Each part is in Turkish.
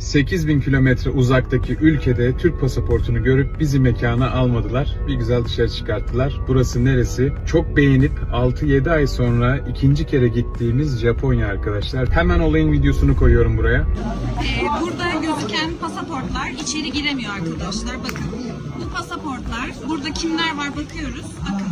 8000 kilometre uzaktaki ülkede Türk pasaportunu görüp bizi mekana almadılar. Bir güzel dışarı çıkarttılar. Burası neresi? Çok beğenip 6-7 ay sonra ikinci kere gittiğimiz Japonya arkadaşlar. Hemen olayın videosunu koyuyorum buraya. Ee, burada gözüken pasaportlar içeri giremiyor arkadaşlar. Bakın bu pasaportlar burada kimler var bakıyoruz. Bakın.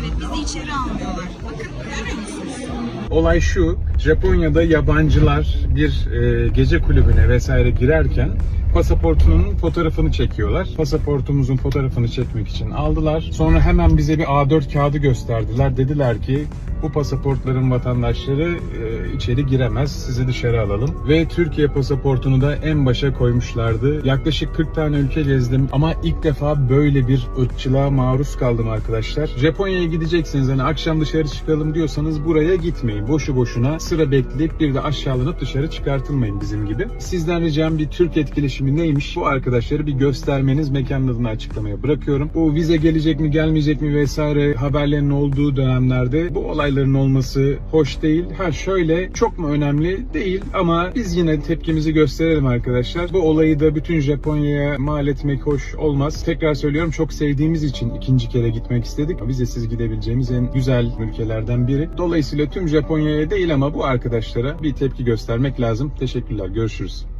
Evet bizi içeri almıyorlar. Bakın görüyor musunuz? Olay şu, Japonya'da yabancılar bir e, gece kulübüne vesaire girerken pasaportunun fotoğrafını çekiyorlar. Pasaportumuzun fotoğrafını çekmek için aldılar. Sonra hemen bize bir A4 kağıdı gösterdiler. Dediler ki bu pasaportların vatandaşları e, içeri giremez. Sizi dışarı alalım. Ve Türkiye pasaportunu da en başa koymuşlardı. Yaklaşık 40 tane ülke gezdim ama ilk defa böyle bir ırkçılığa maruz kaldım arkadaşlar. Japonya'ya gideceksiniz hani akşam dışarı çıkalım diyorsanız buraya gitmeyin. Boşu boşuna sıra bekleyip bir de aşağılanıp dışarı çıkartılmayın bizim gibi. Sizden ricam bir Türk etkileşimi neymiş? Bu arkadaşları bir göstermeniz mekanın adını açıklamaya bırakıyorum. Bu vize gelecek mi gelmeyecek mi vesaire haberlerin olduğu dönemlerde bu olayların olması hoş değil. Ha şöyle çok mu önemli değil ama biz yine tepkimizi gösterelim arkadaşlar. Bu olayı da bütün Japonya'ya mal etmek hoş olmaz. Tekrar söylüyorum çok sevdiğimiz için ikinci kere gitmek istedik. Vizesiz gidebileceğimiz en güzel ülkelerden biri. Dolayısıyla tüm Japonya'ya değil ama bu arkadaşlara bir tepki göstermek lazım. Teşekkürler. Görüşürüz.